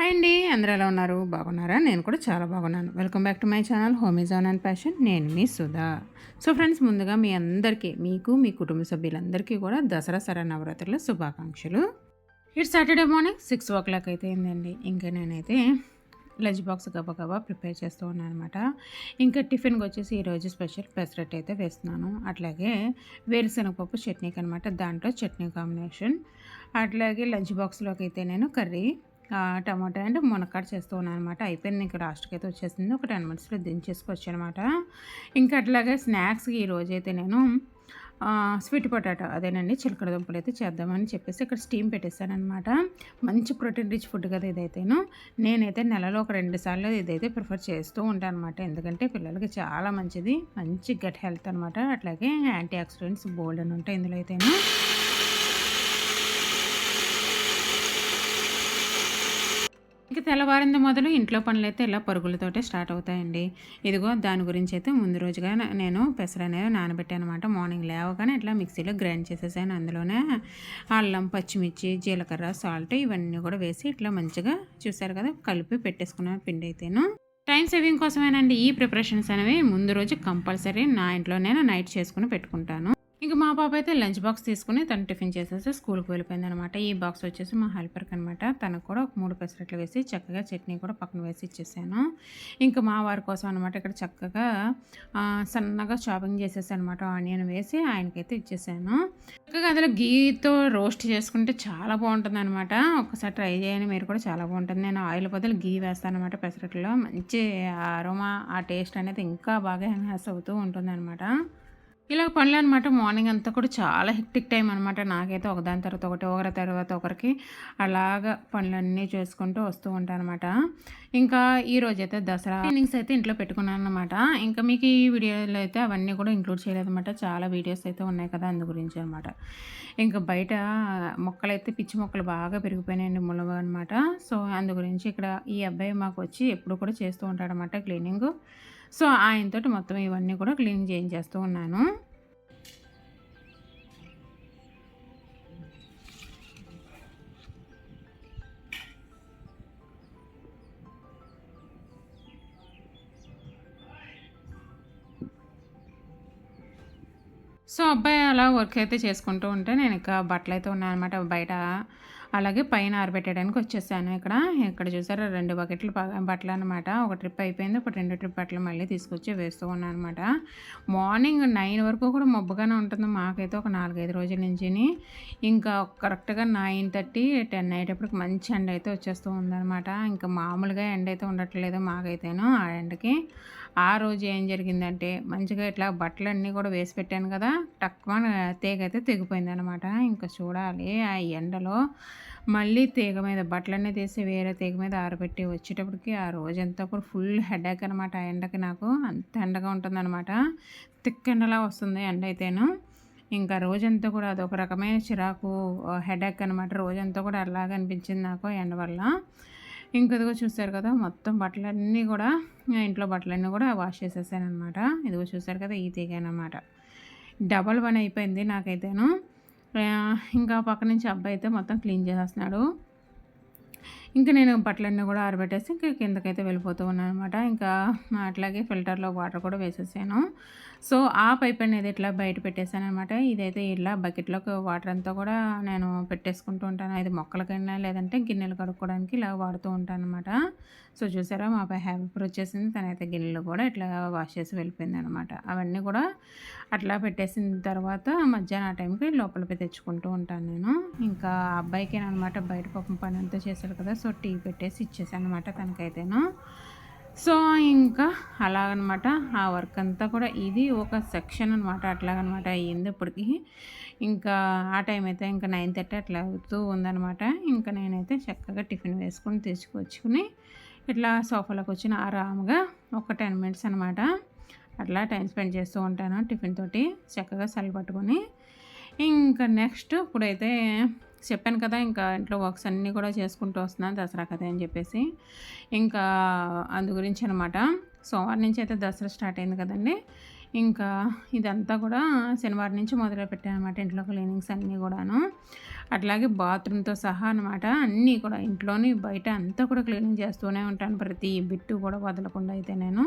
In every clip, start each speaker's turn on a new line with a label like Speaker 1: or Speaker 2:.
Speaker 1: Hi అండి. అందరూ ఎలా ఉన్నారు? బాగున్నారా? నేను కూడా చాలా బాగున్నాను. Welcome back to my channel హోమిజాన్ and passion నేను మీ సుధా. సో ఫ్రెండ్స్ ముందుగా మీ అందరికీ మీకు మీ కుటుంబ సభ్యులందరికీ కూడా దసరా సర నవరాత్రుల శుభాకాంక్షలు. ఇటు Saturday morning six o'clock అయితే ఏందండి ఇంకా నేనైతే లంచ్ బాక్స్ గబగబా ప్రిపేర్ చేస్తూ ఉన్నాను అనమాట ఇంకా టిఫిన్కి వచ్చేసి ఈరోజు స్పెషల్ పెసరట్ అయితే వేస్తున్నాను. అట్లాగే వేరుశనగపప్పు చట్నీకి అనమాట దాంట్లో చట్నీ కాంబినేషన్. అట్లాగే లంచ్ బాక్స్లోకి అయితే నేను కర్రీ టమాటా అండ్ మునక్కాడ చేస్తూ ఉన్నాను అనమాట అయిపోయింది ఇంకా లాస్ట్కి అయితే వచ్చేసింది. ఒక టెన్ మినిట్స్లో దించేసుకోవచ్చు అనమాట ఇంకా అట్లాగే స్నాక్స్కి ఈరోజు అయితే నేను స్వీట్ పొటాటో అదేనండి చిలకడ దుంపలు అయితే చేద్దామని చెప్పేసి ఇక్కడ స్టీమ్ పెట్టేశానమాట మంచి ప్రోటీన్ రిచ్ ఫుడ్ కదా ఇదైతేను. నేనైతే నెలలో ఒక రెండు సార్లు ఇదైతే ప్రిఫర్ చేస్తూ ఉంటాను అనమాట ఎందుకంటే పిల్లలకి చాలా మంచిది. మంచి గట్ హెల్త్ అనమాట అట్లాగే యాంటీ ఆక్సిడెంట్స్ బోల్డ్ అని ఉంటాయి ఇందులో అయితేను. ఇక తెల్లవారింది మొదలు ఇంట్లో పనులైతే ఇలా పరుగులతోటే స్టార్ట్ అవుతాయండి. ఇదిగో దాని గురించి అయితే ముందు రోజుగా నేను పెసర అనేది నానబెట్టాను అనమాట మార్నింగ్ లేవగానే ఇట్లా మిక్సీలో గ్రైండ్ చేసేసాను. అందులోనే అల్లం పచ్చిమిర్చి జీలకర్ర సాల్ట్ ఇవన్నీ కూడా వేసి ఇట్లా మంచిగా చూసారు కదా కలిపి పెట్టేసుకున్నాను పిండి అయితేను. టైం సేవింగ్ కోసమేనండి ఈ ప్రిపరేషన్స్ అనేవి. ముందు రోజు కంపల్సరీ నా ఇంట్లో నేను నైట్ చేసుకుని పెట్టుకుంటాను. ఇంక మా పాప అయితే లంచ్ బాక్స్ తీసుకుని తను టిఫిన్ చేసేసి స్కూల్కి వెళ్ళిపోయింది అనమాట ఈ బాక్స్ వచ్చేసి మా హెల్పర్కి అనమాట తనకు కూడా ఒక మూడు పెసరట్లు వేసి చక్కగా చట్నీ కూడా పక్కన వేసి ఇచ్చేసాను. ఇంకా మా వారి కోసం అనమాట ఇక్కడ చక్కగా సన్నగా షాపింగ్ చేసేసి అనమాట ఆనియన్ వేసి ఆయనకైతే ఇచ్చేసాను. చక్కగా అందులో గీతో రోస్ట్ చేసుకుంటే చాలా బాగుంటుంది అనమాట ఒకసారి ట్రై చేయండి మీరు కూడా చాలా బాగుంటుంది. నేను ఆయిల్ బదులు గీ వేస్తాను అనమాట పెసరట్లో. మంచి అరోమా ఆ టేస్ట్ అనేది ఇంకా బాగా ఎన్హాన్స్ అవుతూ ఉంటుంది అనమాట ఇలా పనులు అనమాట మార్నింగ్ అంతా కూడా చాలా హెక్టిక్ టైం అనమాట. నాకైతే ఒకదాని తర్వాత ఒకటి ఒకరి తర్వాత ఒకరికి అలాగా పనులన్నీ చేసుకుంటూ వస్తూ ఉంటాను అనమాట ఇంకా ఈరోజు అయితే దసరా ట్రైనింగ్స్ అయితే ఇంట్లో పెట్టుకున్నాను అనమాట ఇంకా మీకు ఈ వీడియోలో అయితే అవన్నీ కూడా ఇంక్లూడ్ చేయలేదన్నమాట చాలా వీడియోస్ అయితే ఉన్నాయి కదా అందు గురించి అనమాట. ఇంకా బయట మొక్కలు అయితే పిచ్చి మొక్కలు బాగా పెరిగిపోయినాయండి ములవ అనమాట. సో అందు గురించి ఇక్కడ ఈ అబ్బాయి మాకు వచ్చి ఎప్పుడు కూడా చేస్తూ ఉంటాడనమాట క్లీనింగ్. సో ఆయనతోటి మొత్తం ఇవన్నీ కూడా క్లీన్ చేయించేస్తూ ఉన్నాను. సో అబ్బాయి అలా వర్క్ అయితే చేసుకుంటూ ఉంటే నేను ఇంకా బట్టలు అయితే ఉన్నాయన్నమాట. బయట అలాగే పైన ఆరబెట్టడానికి వచ్చేసాను. ఇక్కడ ఇక్కడ చూసారా రెండు బకెట్లు బట్టలు అనమాట ఒక ట్రిప్ అయిపోయింది. ఒక రెండు ట్రిప్ బట్టలు మళ్ళీ తీసుకొచ్చి వేస్తూ ఉన్నాను అనమాట మార్నింగ్ నైన్ వరకు కూడా మబ్బుగానే ఉంటుంది. మాకైతే ఒక నాలుగైదు రోజుల నుంచి ఇంకా కరెక్ట్గా నైన్ థర్టీ టెన్ అయ్యేటప్పటికి మంచి ఎండ అయితే వచ్చేస్తూ ఉందన్నమాట. ఇంకా మామూలుగా ఎండ అయితే ఉండట్లేదు మాకైతేను ఆ ఎండకి. ఆ రోజు ఏం జరిగిందంటే మంచిగా ఇట్లా బట్టలన్నీ కూడా వేసి పెట్టాను కదా తక్కువ తేగైతే తెగిపోయింది అనమాట ఇంకా చూడాలి ఆ ఎండలో మళ్ళీ తీగ మీద బట్టలన్నీ తీసి వేరే తీగ మీద ఆరబెట్టి వచ్చేటప్పటికి ఆ రోజంతా కూడా ఫుల్ హెడేక్ అనమాట ఆ ఎండకి నాకు అంత ఎండగా ఉంటుందన్నమాట. తిక్క ఎండలా వస్తుంది ఎండ అయితేను. ఇంకా రోజంతా కూడా అదొక రకమైన చిరాకు హెడేక్ అనమాట రోజంతా కూడా అలాగే అనిపించింది నాకు ఎండ వల్ల. ఇంక ఇదిగో చూసారు కదా మొత్తం బట్టలన్నీ కూడా ఇంట్లో బట్టలన్నీ కూడా వాష్ చేసేసాను అనమాట ఇదిగో చూసారు కదా ఈ తీగానమాట డబల్ వన్ అయిపోయింది నాకైతేను. ఇంకా పక్క నుంచి అబ్బాయి అయితే మొత్తం క్లీన్ చేసేస్తున్నాడు. ఇంకా నేను బట్టలన్నీ కూడా ఆరబెట్టేసి ఇంకా కిందకైతే వెళ్ళిపోతూ ఉన్నాను అనమాట ఇంకా అట్లాగే ఫిల్టర్లో వాటర్ కూడా వేసేసాను. సో ఆ పైప్ అనేది ఇట్లా బయట పెట్టేశాను అనమాట ఇదైతే ఇలా బకెట్లోకి వాటర్ అంతా కూడా నేను పెట్టేసుకుంటూ ఉంటాను. ఇది మొక్కలకైనా లేదంటే గిన్నెలు కడుక్కోవడానికి ఇలా వాడుతూ ఉంటాను అనమాట సో చూసారా మా పై హ్యాపీ వచ్చేసింది. తనైతే గిన్నెలు కూడా ఇట్లా వాష్ చేసి వెళ్ళిపోయింది అనమాట అవన్నీ కూడా అట్లా పెట్టేసిన తర్వాత మధ్యాహ్నం ఆ టైంకి లోపలికి తెచ్చుకుంటూ ఉంటాను నేను. ఇంకా అబ్బాయికి అనమాట బయట పాపం పని అంతా చేశాడు కదా సో టీ పెట్టేసి ఇచ్చేసాను అనమాట తనకైతేను. సో ఇంకా అలాగనమాట ఆ వర్క్ అంతా కూడా ఇది ఒక సెక్షన్ అనమాట అట్లాగనమాట అయ్యింది ఇప్పటికి. ఇంకా ఆ టైం అయితే ఇంకా నైన్ థర్టీ అట్లా అవుతూ ఉందనమాట ఇంకా నేనైతే చక్కగా టిఫిన్ వేసుకొని తెచ్చుకొచ్చుకుని ఇట్లా సోఫాలోకి వచ్చిన ఆరాముగా ఒక టెన్ మినిట్స్ అనమాట అట్లా టైం స్పెండ్ చేస్తూ ఉంటాను టిఫిన్ తోటి. చక్కగా సలి పట్టుకొని. ఇంకా నెక్స్ట్ ఇప్పుడైతే చెప్పాను కదా ఇంకా ఇంట్లో వర్క్స్ అన్నీ కూడా చేసుకుంటూ వస్తున్నాను దసరా కథ అని చెప్పేసి. ఇంకా అందు గురించి అనమాట సోమవారం నుంచి అయితే దసరా స్టార్ట్ అయింది కదండి. ఇంకా ఇదంతా కూడా శనివారం నుంచి మొదలు పెట్టానమాట అనమాట ఇంట్లో క్లీనింగ్స్ అన్నీ కూడాను. అట్లాగే బాత్రూమ్తో సహా అనమాట అన్నీ కూడా ఇంట్లోని బయట అంతా కూడా క్లీనింగ్ చేస్తూనే ఉంటాను. ప్రతి బిట్టు కూడా వదలకుండా అయితే నేను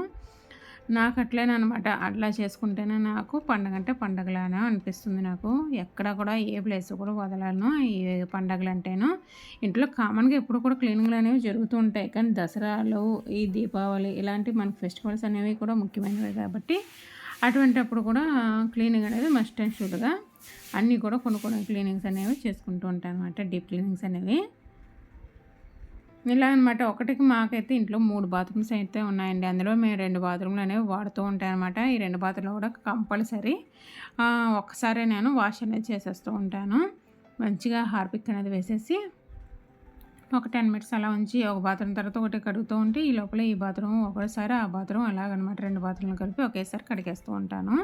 Speaker 1: నాకు అట్లేనమాట అట్లా చేసుకుంటేనే నాకు పండగ అంటే పండగలానే అనిపిస్తుంది నాకు. ఎక్కడ కూడా ఏ ప్లేస్ కూడా వదలను. ఈ పండగలు అంటేను ఇంట్లో కామన్గా ఎప్పుడు కూడా క్లీనింగ్లు అనేవి జరుగుతూ ఉంటాయి. కానీ దసరాలు ఈ దీపావళి ఇలాంటి మనకి ఫెస్టివల్స్ అనేవి కూడా ముఖ్యమైనవి కాబట్టి అటువంటి అప్పుడు కూడా క్లీనింగ్ అనేది మస్ట్ అండ్ షూడ్గా అన్నీ కూడా కొన్ని కొన్ని క్లీనింగ్స్ అనేవి చేసుకుంటూ ఉంటాను అనమాట డీప్ క్లీనింగ్స్ అనేవి. ఇలా అనమాట ఒకటికి మాకైతే ఇంట్లో మూడు బాత్రూమ్స్ అయితే ఉన్నాయండి. అందులో మేము రెండు బాత్రూమ్లు అనేవి వాడుతూ ఉంటాయి అనమాట ఈ రెండు బాత్రూమ్లు కూడా కంపల్సరీ. ఒక్కసారే నేను వాష్ అనేది చేసేస్తూ ఉంటాను. మంచిగా హార్పిక్ అనేది వేసేసి ఒక టెన్ మినిట్స్ అలా ఉంచి ఒక బాత్రూమ్ తర్వాత ఒకటి కడుగుతూ ఉంటే ఈ లోపల ఈ బాత్రూమ్ ఒకసారి ఆ బాత్రూమ్ అలాగనమాట రెండు బాత్రూమ్లు కలిపి ఒకేసారి కడిగేస్తూ ఉంటాను.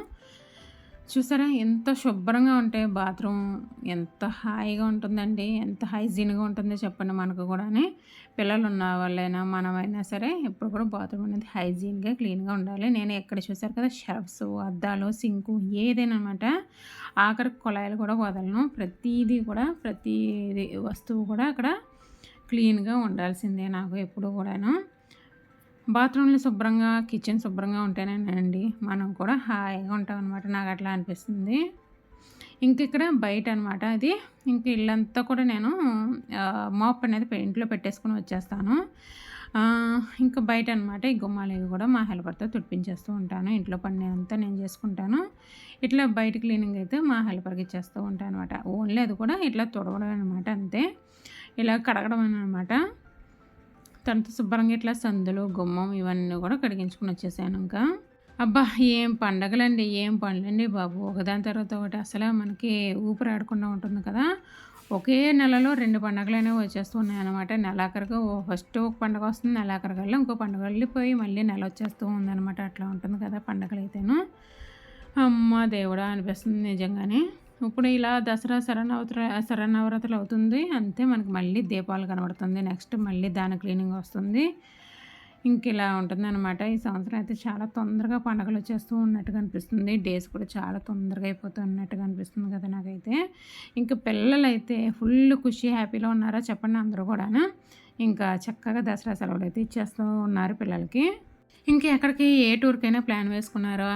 Speaker 1: చూసారా? ఎంత శుభ్రంగా ఉంటే బాత్రూమ్ ఎంత హాయిగా ఉంటుందండి. ఎంత హైజీన్గా ఉంటుందో చెప్పండి మనకు కూడానే. పిల్లలు ఉన్న వాళ్ళైనా మనమైనా సరే ఎప్పుడు కూడా బాత్రూమ్ అనేది హైజీన్గా క్లీన్గా ఉండాలి. నేను ఎక్కడ చూసారు కదా షెల్ఫ్స్ అద్దాలు సింకు ఏదైనా అనమాట ఆఖరి కుళాయిలు కూడా వదలను. ప్రతిదీ కూడా ప్రతి వస్తువు కూడా అక్కడ క్లీన్గా ఉండాల్సిందే నాకు ఎప్పుడు కూడాను. బాత్రూమ్లు శుభ్రంగా కిచెన్ శుభ్రంగా ఉంటేనేనండి మనం కూడా హాయిగా ఉంటాం అనమాట నాకు అట్లా అనిపిస్తుంది. ఇంక ఇక్కడ బయట అనమాట అది ఇంక ఇల్లంతా కూడా నేను మాప్ అనేది ఇంట్లో పెట్టేసుకుని వచ్చేస్తాను. ఇంకా బయట అనమాట ఈ గుమ్మాలు కూడా మా హెల్పర్తో తుడిపించేస్తూ ఉంటాను. ఇంట్లో పని అంతా నేను చేసుకుంటాను. ఇట్లా బయట క్లీనింగ్ అయితే మా హెల్పర్కి ఇచ్చేస్తూ ఉంటాను అనమాట ఓన్లీ అది కూడా ఇట్లా తుడవడం అనమాట అంతే. ఇలా కడగడం అనమాట తనతో శుభ్రంగా ఇట్లా సందులు గుమ్మం ఇవన్నీ కూడా కడిగించుకుని వచ్చేసాను ఇంకా. అబ్బా ఏం పండగలండి ఏం పండ్లండి బాబు. ఒకదాని తర్వాత ఒకటి అసలు మనకి ఊపిరాడకుండా ఉంటుంది కదా. ఒకే నెలలో రెండు పండుగలు అనేవి వచ్చేస్తున్నాయి అనమాట నెలాఖరుగా ఫస్ట్ ఒక పండగ వస్తుంది నెలాఖరుగా ఇంకో పండుగ వెళ్ళిపోయి మళ్ళీ నెల వచ్చేస్తూ ఉందనమాట అట్లా ఉంటుంది కదా పండుగలు అయితేను అమ్మ దేవుడా అనిపిస్తుంది నిజంగానే. ఇప్పుడు ఇలా దసరా శరణవర శరణవరతలు అవుతుంది. అంతే మనకి మళ్ళీ దీపాలు కనబడుతుంది. నెక్స్ట్ మళ్ళీ దాని క్లీనింగ్ వస్తుంది. ఇంక ఇలా ఉంటుందన్నమాట. ఈ సంవత్సరం అయితే చాలా తొందరగా పండగలు వచ్చేస్తూ ఉన్నట్టుగా అనిపిస్తుంది డేస్ కూడా చాలా తొందరగా అయిపోతూ ఉన్నట్టుగా అనిపిస్తుంది కదా నాకైతే. ఇంకా పిల్లలు అయితే ఫుల్ ఖుషి హ్యాపీలో ఉన్నారా చెప్పండి అందరూ కూడా ఇంకా చక్కగా దసరా సెలవులు అయితే ఇచ్చేస్తూ ఉన్నారు పిల్లలకి. ఇంకా ఎక్కడికి ఏ టూర్కైనా ప్లాన్ వేసుకున్నారా?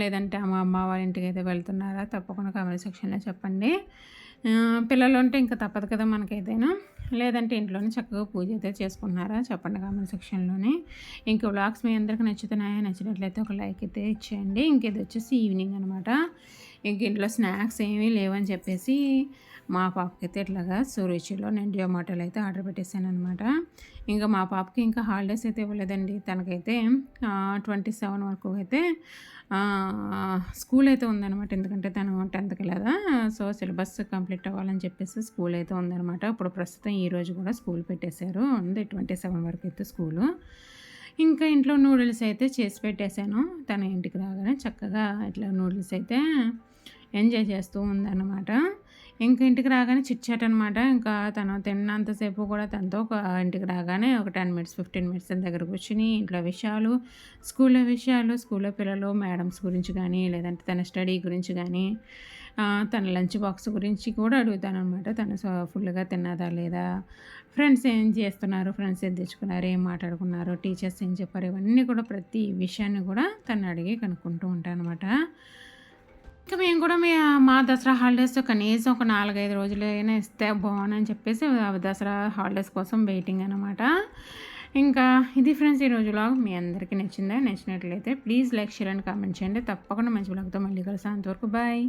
Speaker 1: లేదంటే అమ్మ అమ్మ వాళ్ళ ఇంటికి అయితే వెళ్తున్నారా? తప్పకుండా కామెంట్ సెక్షన్లో చెప్పండి. పిల్లలు ఉంటే ఇంకా తప్పదు కదా మనకైతేనా లేదంటే ఇంట్లోనే చక్కగా పూజ అయితే చేసుకున్నారా చెప్పండి కామెంట్ సెక్షన్లోనే. ఇంక వ్లాగ్స్ మీ అందరికి నచ్చుతున్నాయా? నచ్చినట్లయితే ఒక లైక్ అయితే ఇచ్చేయండి. ఇంక ఇది వచ్చేసి ఈవినింగ్ అనమాట ఇంక ఇంట్లో స్నాక్స్ ఏమీ లేవని చెప్పేసి మా పాపకైతే ఇట్లాగా సూర్యచిలో నేను జొమాటోలో అయితే ఆర్డర్ పెట్టేశాను అనమాట ఇంకా మా పాపకి ఇంకా హాలిడేస్ అయితే ఇవ్వలేదండి. తనకైతే ట్వంటీ సెవెన్ వరకు అయితే స్కూల్ అయితే ఉందన్నమాట. ఎందుకంటే తను టెన్త్కి లేదా సో సిలబస్ కంప్లీట్ అవ్వాలని చెప్పేసి స్కూల్ అయితే ఉందన్నమాట. ఇప్పుడు ప్రస్తుతం ఈరోజు కూడా స్కూల్ పెట్టేశారు. ఉంది ట్వంటీ సెవెన్ వరకు అయితే స్కూలు. ఇంకా ఇంట్లో నూడిల్స్ అయితే చేసి పెట్టేశాను. తన ఇంటికి రాగానే చక్కగా ఇట్లా నూడిల్స్ అయితే ఎంజాయ్ చేస్తూ ఉందన్నమాట. ఇంకా ఇంటికి రాగానే చిట్చాట్ అనమాట ఇంకా తను తిన్నంతసేపు కూడా తనతో ఒక ఇంటికి రాగానే ఒక టెన్ మినిట్స్ ఫిఫ్టీన్ మినిట్స్ తన దగ్గర కూర్చుని ఇంట్లో విషయాలు స్కూల్లో విషయాలు స్కూల్లో పిల్లలు మేడమ్స్ గురించి కానీ లేదంటే తన స్టడీ గురించి కానీ తన లంచ్ బాక్స్ గురించి కూడా అడుగుతాను అనమాట తను ఫుల్గా తిన్నదా లేదా? ఫ్రెండ్స్ ఏం చేస్తున్నారు? ఫ్రెండ్స్ ఏం తెచ్చుకున్నారు? ఏం మాట్లాడుకున్నారు? టీచర్స్ ఏం చెప్పారు? ఇవన్నీ కూడా ప్రతి విషయాన్ని కూడా తను అడిగి కనుక్కుంటూ ఉంటాను అనమాట ఇంకా మేము కూడా మీ మా దసరా హాలిడేస్ కనీసం ఒక నాలుగైదు రోజులైనా ఇస్తే బాగుందని చెప్పేసి దసరా హాలిడేస్ కోసం వెయిటింగ్ అనమాట ఇంకా ఇది ఫ్రెండ్స్ ఈ బ్లాగ్ మీ అందరికీ నచ్చిందా? నచ్చినట్లయితే please like share and comment చేయండి. తప్పకుండా మంచి బ్లాగ్తో మళ్ళీ కలిసి అంతవరకు బాయ్.